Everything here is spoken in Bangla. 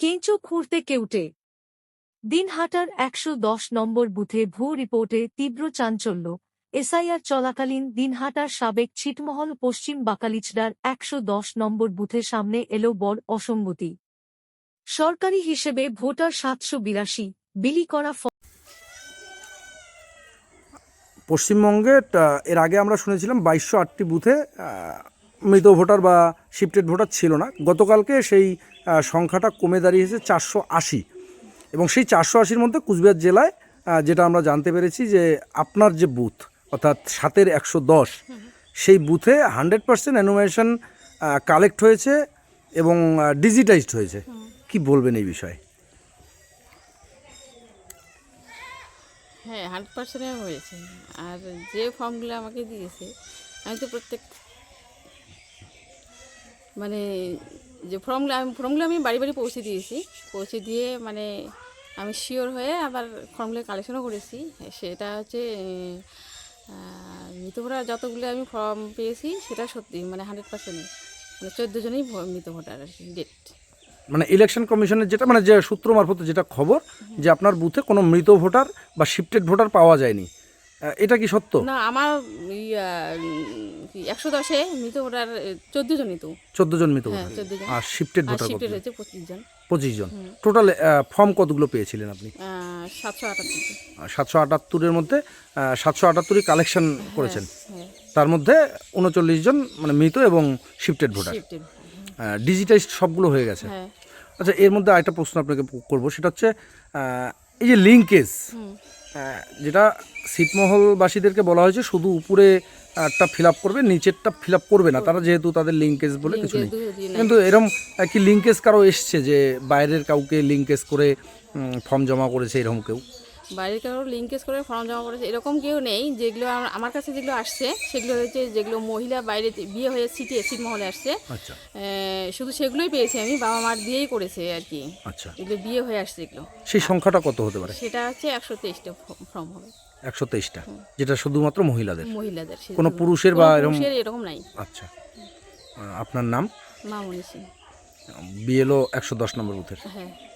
কেঁচো খুঁড়তে কেউটে দিনহাটার একশো দশ নম্বর বুথে ভূ রিপোর্টে তীব্র চাঞ্চল্য। এসআইআর চলাকালীন দিনহাটার সাবেক ছিটমহল পশ্চিম বাকালিচড়ার একশো দশ নম্বর বুথের সামনে এলো বড় অসঙ্গতি। সরকারি হিসেবে ভোটার সাতশো বিরাশি, বিলি করা পশ্চিমবঙ্গে এর আগে আমরা শুনেছিলাম বাইশশো আটটি বুথে মৃত ভোটার বা শিফটেড ভোটার ছিল না। গতকালকে সেই সংখ্যাটা কমে দাঁড়িয়েছে চারশো আশি। এবং সেই চারশো আশির মধ্যে কুচবিহার জেলায় যেটা আমরা জানতে পেরেছি যে আপনার যে বুথ, অর্থাৎ সাতের একশো দশ, সেই বুথে হান্ড্রেড পার্সেন্ট অ্যানুমেশন কালেক্ট হয়েছে এবং ডিজিটাইজড হয়েছে। কি বলবেন এই বিষয়ে? হ্যাঁ হান্ড্রেড পার্সেন্টে হয়েছে। আর যে ফর্মগুলো আমাকে দিয়েছে, আমি তো প্রত্যেক মানে যে ফর্মগুলো আমি ফর্মগুলো আমি বাড়ি বাড়ি পৌঁছে দিয়েছি। পৌঁছে দিয়ে মানে আমি শিওর হয়ে আবার ফর্মগুলো কালেকশনও করেছি। সেটা হচ্ছে মৃত ভোটার যতগুলো আমি ফর্ম পেয়েছি সেটা সত্যি মানে হান্ড্রেড পার্সেন্ট মানে চোদ্দ জনেই মৃত ভোটার আর কি ডেট মানে ইলেকশন কমিশনের যেটা মানে যে সূত্র মারফত যেটা খবর যে আপনার বুথে কোনো মৃত ভোটার বা শিফটেড ভোটার পাওয়া যায়নি। এটা কি সত্য? না আমার একশো দশে মৃত ভোটার চোদ্দ জনই তো চোদ্দ জন মৃত হ্যাঁ ভোটার। জন আর শিফটেড ভোটার শিফটেড হয়েছে পঁচিশ জন পঁচিশ জন টোটাল ফর্ম কতগুলো পেয়েছিলেন আপনি? সাতশো আটাত্তর সাতশো আটাত্তরের মধ্যে সাতশো আটাত্তরই কালেকশন করেছেন। হ্যাঁ। তার মধ্যে উনচল্লিশ জন মানে মৃত এবং শিফটেড ভোটার। শিফটেড ডিজিটাইজড সবগুলো হয়ে গেছে। হ্যাঁ। আচ্ছা এর মধ্যে আরেকটা প্রশ্ন আপনাকে করব সেটা হচ্ছে এই যে লিঙ্কেজ যেটা ছিটমহলবাসীদেরকে বলা হয়েছে শুধু উপরে একটা ফিল আপ করবে নিচেরটা ফিল আপ করবে না। তারা যেহেতু তাদের লিঙ্কেজ বলে কিছু নেই। কিন্তু এরম কি লিঙ্কেজ কারও এসছে যে বাইরের কাউকে লিঙ্কেজ করে ফর্ম জমা করেছে এরকম কেউ? বাইরের কারও লিঙ্কেজ করে ফর্ম জমা করেছে এরকম কেউ নেই যেগুলো আমার- কাছে যেগুলো আসছে সেগুলো হচ্ছে যেগুলো মহিলা বাইরে বিয়ে হয়ে সিটি সিট মহলে আসছে। আচ্ছা। শুধু সেগুলোই পেয়েছি আমি বাবা মার দিয়েই করেছে আর কি। আচ্ছা। এগুলো বিয়ে হয়ে আসছে এগুলো। সেই সংখ্যাটা কত হতে পারে? সেটা হচ্ছে একশো তেইশটা ফর্ম হবে। একশো তেইশটা? যেটা শুধুমাত্র মহিলাদের? মহিলাদের সে- কোনো পুরুষের বা এরকম এরকম নাই। আচ্ছা। আপনার নাম? মা মনীষী বিএলও একশো দশ নম্বর বুথের। হ্যাঁ।